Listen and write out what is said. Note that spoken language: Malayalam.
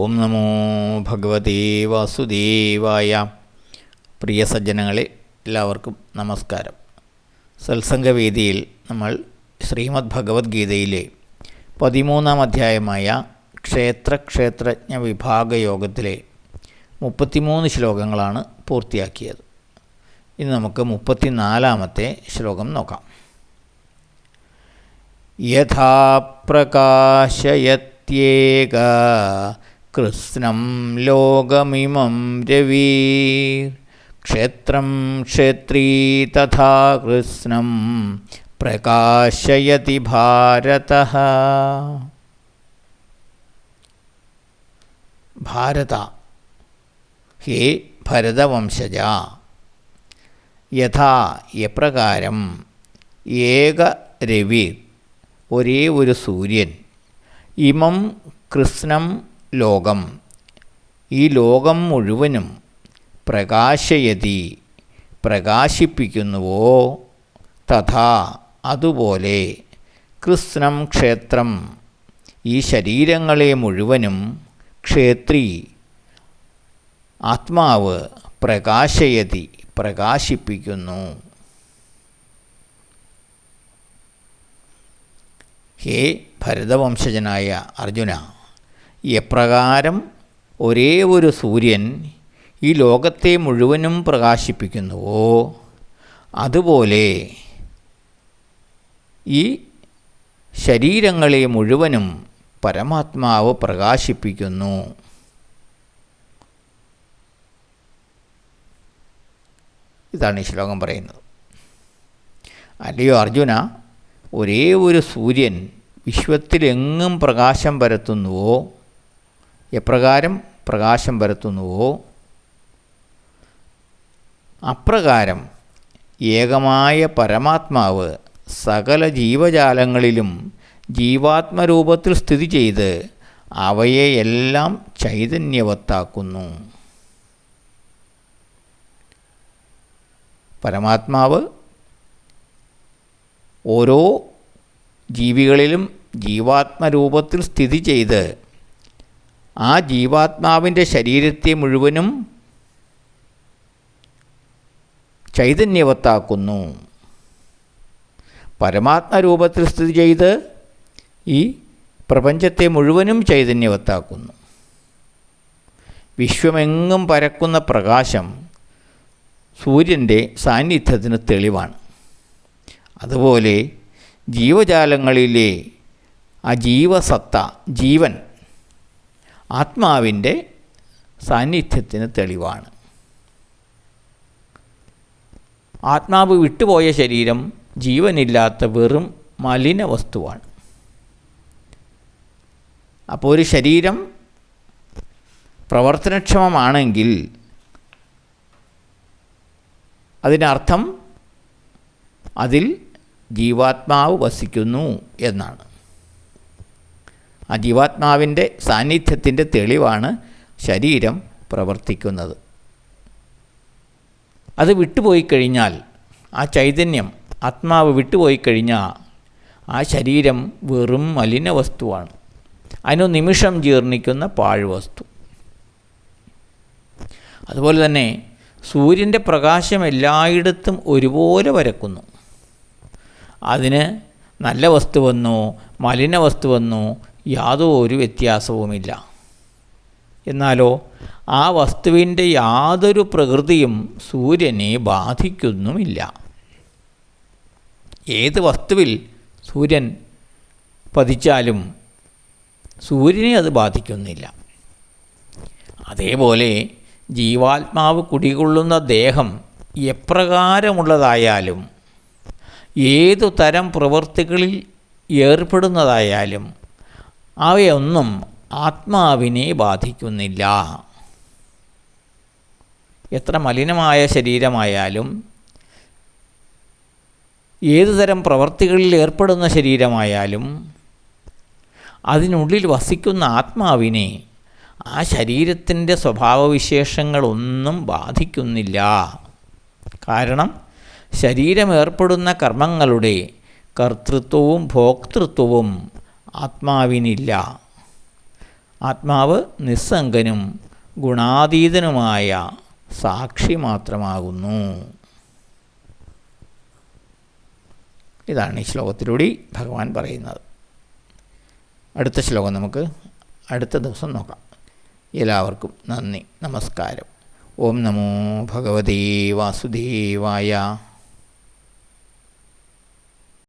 ഓം നമോ ഭഗവതേ വാസുദേവായ. പ്രിയ സജ്ജനങ്ങളെ എല്ലാവർക്കും നമസ്കാരം. സത്സംഗവേദിയിൽ നമ്മൾ ശ്രീമദ് ഭഗവത്ഗീതയിലെ പതിമൂന്നാം അധ്യായമായ ക്ഷേത്ര ക്ഷേത്രജ്ഞ വിഭാഗ യോഗത്തിലെ മുപ്പത്തിമൂന്ന് ശ്ലോകങ്ങളാണ് പൂർത്തിയാക്കിയത്. ഇനി നമുക്ക് മുപ്പത്തിനാലാമത്തെ ശ്ലോകം നോക്കാം. യഥാ പ്രകാശയത്യേക കൃത്സ്നം ലോകമിമം രവീർ. ക്ഷേത്രം ക്ഷേത്രീ തഥാ കൃത്സ്നം പ്രകാശയതി ഭാരത. ഭാരത. ഹേ ഭരതവംശജ. യഥാ എപ്രകാരം ഏക രവി ഒരേ ഒരു സൂര്യൻ. ഇമം കൃഷ്ണം ലോകം. ഈ ലോകം മുഴുവനും പ്രകാശയതി പ്രകാശിപ്പിക്കുന്നുവോ? തഥാ അതുപോലെ കൃഷ്ണം ക്ഷേത്രം ഈ ശരീരങ്ങളെ മുഴുവനും ക്ഷേത്രി ആത്മാവ് പ്രകാശയതി പ്രകാശിപ്പിക്കുന്നു. ഹേ ഭരതവംശജനായ അർജുന എപ്രകാരം ഒരേ ഒരു സൂര്യൻ ഈ ലോകത്തെ മുഴുവനും പ്രകാശിപ്പിക്കുന്നുവോ? അതുപോലെ ഈ ശരീരങ്ങളെ മുഴുവനും പരമാത്മാവ് പ്രകാശിപ്പിക്കുന്നു. ഇതാണ് ഈ ശ്ലോകം പറയുന്നത്. അല്ലയോ അർജുന ഒരേ ഒരു സൂര്യൻ വിശ്വത്തിലെങ്ങും പ്രകാശം പരത്തുന്നുവോ? എപ്രകാരം പ്രകാശം വരുത്തുന്നുവോ അപ്രകാരം ഏകമായ പരമാത്മാവ് സകല ജീവജാലങ്ങളിലും ജീവാത്മരൂപത്തിൽ സ്ഥിതി ചെയ്ത് അവയെയെല്ലാം ചൈതന്യവത്താക്കുന്നു. പരമാത്മാവ് ഓരോ ജീവികളിലും ജീവാത്മരൂപത്തിൽ സ്ഥിതി ചെയ്ത് ആ ജീവാത്മാവിന്റെ ശരീരത്തെ മുഴുവനും ചൈതന്യവത്താക്കുന്നു. പരമാത്മരൂപത്തിൽ സ്ഥിതി ചെയ്ത് ഈ പ്രപഞ്ചത്തെ മുഴുവനും ചൈതന്യവത്താക്കുന്നു. വിശ്വമെങ്ങും പരക്കുന്ന പ്രകാശം സൂര്യന്റെ സാന്നിധ്യത്തിന് തെളിവാണ്. അതുപോലെ ജീവജാലങ്ങളിലെ അജീവസത്ത ജീവസത്ത ജീവൻ ആത്മാവിന്റെ സാന്നിധ്യത്തിന് തെളിവാണ്. ആത്മാവ് വിട്ടുപോയ ശരീരം ജീവനില്ലാത്ത വെറും മലിന വസ്തുവാണ്. അപ്പോൾ ഒരു ശരീരം പ്രവർത്തനക്ഷമമാണെങ്കിൽ അതിനർത്ഥം അതിൽ ജീവാത്മാവ് വസിക്കുന്നു എന്നാണ്. ആ ജീവാത്മാവിന്റെ സാന്നിധ്യത്തിന്റെ തെളിവാണ് ശരീരം പ്രവർത്തിക്കുന്നത്. അത് വിട്ടുപോയി കഴിഞ്ഞാൽ ആ ചൈതന്യം ആത്മാവ് വിട്ടുപോയി കഴിഞ്ഞാൽ ആ ശരീരം വെറും മലിന വസ്തുവാണ്. അതിനു നിമിഷം ജീർണിക്കുന്ന പാഴ്വസ്തു. അതുപോലെ തന്നെ സൂര്യന്റെ പ്രകാശം എല്ലായിടത്തും ഒരുപോലെ വരക്കുന്നു അതിന് നല്ല വസ്തുവെന്നോ മലിന വസ്തുവെന്നോ യാതൊരു വ്യത്യാസവുമില്ല. എന്നാലോ ആ വസ്തുവിന്റെ യാതൊരു പ്രകൃതിയും സൂര്യനെ ബാധിക്കുന്നുമില്ല. ഏത് വസ്തുവിൽ സൂര്യൻ പതിച്ചാലും സൂര്യനെ അത് ബാധിക്കുന്നില്ല. അതേപോലെ ജീവാത്മാവ് കുടികൊള്ളുന്ന ദേഹം എപ്രകാരമുള്ളതായാലും ഏതു തരം പ്രവൃത്തികളിൽ ഏർപ്പെടുന്നതായാലും അവയൊന്നും ആത്മാവിനെ ബാധിക്കുന്നില്ല. എത്ര മലിനമായ ശരീരമായാലും ഏതുതരം പ്രവർത്തികളിൽ ഏർപ്പെടുന്ന ശരീരമായാലും അതിനുള്ളിൽ വസിക്കുന്ന ആത്മാവിനെ ആ ശരീരത്തിന്റെ സ്വഭാവവിശേഷങ്ങളൊന്നും ബാധിക്കുന്നില്ല. കാരണം ശരീരം ഏർപ്പെടുന്ന കർമ്മങ്ങളുടെ കർത്തൃത്വവും ഭോക്തൃത്വവും ആത്മാവിനില്ല. ആത്മാവ് നിസ്സംഗനും ഗുണാതീതനുമായ സാക്ഷി മാത്രമാകുന്നു. ഇതാണ് ഈ ശ്ലോകത്തിലൂടെ ഭഗവാൻ പറയുന്നത്. അടുത്ത ശ്ലോകം നമുക്ക് അടുത്ത ദിവസം നോക്കാം. എല്ലാവർക്കും നന്ദി. നമസ്കാരം. ഓം നമോ ഭഗവതേ വാസുദേവായ.